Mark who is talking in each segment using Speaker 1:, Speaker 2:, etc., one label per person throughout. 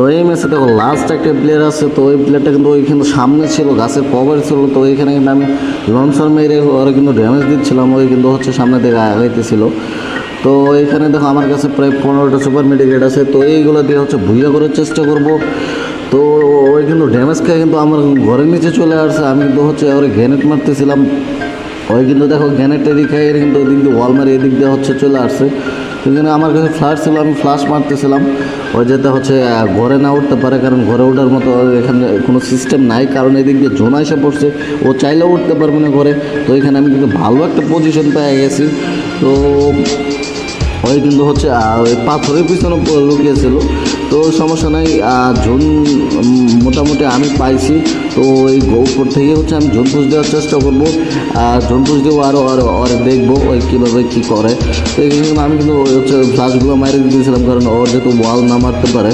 Speaker 1: তো এই ম্যাচে দেখো লাস্ট একটা প্লেয়ার আছে, তো ওই প্লেয়ারটা কিন্তু ওই কিন্তু সামনে ছিল, গাছের কভার ছিল, তো ওইখানে কিন্তু আমি লঞ্চার মেরে ওরা কিন্তু ড্যামেজ দিচ্ছিলাম, ওই কিন্তু হচ্ছে সামনে থেকে আগাইতেছিল। তো এখানে দেখো আমার কাছে প্রায় পনেরোটা সুপার মেডিকেট আছে, তো এইগুলো দিয়ে হচ্ছে ভুইয়া করার চেষ্টা করব। তো ওই কিন্তু ড্যামেজ খেয়ে কিন্তু আমার ঘরের নিচে চলে আসছে, আমি কিন্তু হচ্ছে ওরে গ্যানেট মারতেছিলাম। ওই কিন্তু দেখো গ্যানেটটা দিকে কিন্তু ওই দিক দিয়ে ওয়াল মারি এদিক দিয়ে হচ্ছে চলে আসছে। সেখানে আমার কাছে ফ্ল্যাশ ছিল, আমি ফ্লাশ মারতেছিলাম। ওই যাতে হচ্ছে ঘরে না উঠতে পারে, কারণ ঘরে ওঠার মতো এখানে কোনো সিস্টেম নাই, কারণ এদিক দিয়ে জোনা এসে পড়ছে। ও চাইলেও উঠতে পারবে না ঘরে। তো এখানে আমি কিন্তু ভালো একটা পজিশন পেয়ে গেছি। তো ওই কিন্তু হচ্ছে ওই পাথরের পিছনে লুকিয়েছিল তো সমস্যা নাই ঝুন মোটামুটি আমি পাইছি। তো এই উপর থেকে হচ্ছে আমি ঝুন দেওয়ার চেষ্টা করব। আর ঝুন পুষ আরও আরও আরও দেখব ওই কীভাবে কী করে। তো এই জন্য আমি কিন্তু হচ্ছে ফ্লাশগুলো মারি দিয়েছিলাম, কারণ ওর যেহেতু ওয়াল না মারতে পারে।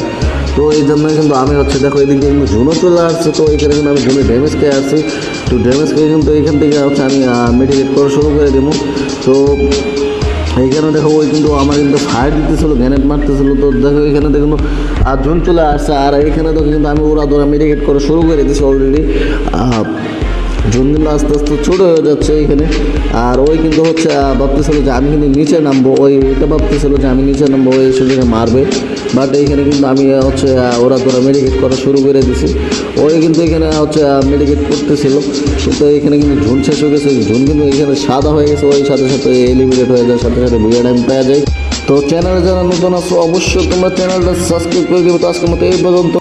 Speaker 1: তো এই জন্য কিন্তু আমি হচ্ছে, দেখো এদিকে কিন্তু ঝুনও চলে আসছে। তো এখানে কিন্তু আমি ঝুনে ড্যামেজ খেয়ে আসছি। তো ড্যামেজ খেয়ে কিন্তু এখান থেকে হচ্ছে আমি মেডিকেট করা শুরু করে দেবো। তো এইখানে দেখো ওই কিন্তু আমার কিন্তু ফায়ার দিতেছিল গ্যানেট মারতেছিল। তো দেখো এখানে দেখুন আর জুন চলে আসছে, আর এখানে তো কিন্তু আমি ওরা ধরে মেডিকেট করে শুরু করে দিয়েছি অলরেডি জোন আস্তে আস্তে ছোটো হয়ে যাচ্ছে এখানে। আর ওই কিন্তু হচ্ছে ভাবতেছিল যে আমি কিন্তু নিচে নামবো। ওই এটা ভাবতেছিল যে আমি নিচে নামবো, ওই সুযোগে মারবে। বাট এইখানে কিন্তু আমি হচ্ছে ওরা ধরা মেডিকেট করা শুরু করে দিছি। ওই কিন্তু এখানে হচ্ছে মেডিকেট করতেছিল। কিন্তু এখানে কিন্তু ঝুন শেষ হয়ে গেছে। ঝুন কিন্তু এখানে সাদা হয়ে গেছে। ওই সাথে সাথে এলিমিনেট হয়ে যায়, সাথে সাথে বুয়া টাইম পাওয়া যায়। তো চ্যানেলে যারা নতুন আছো, অবশ্যই তোমরা চ্যানেলটা সাবস্ক্রাইব করে দেবে। তো আজকের মতো এই পর্যন্ত।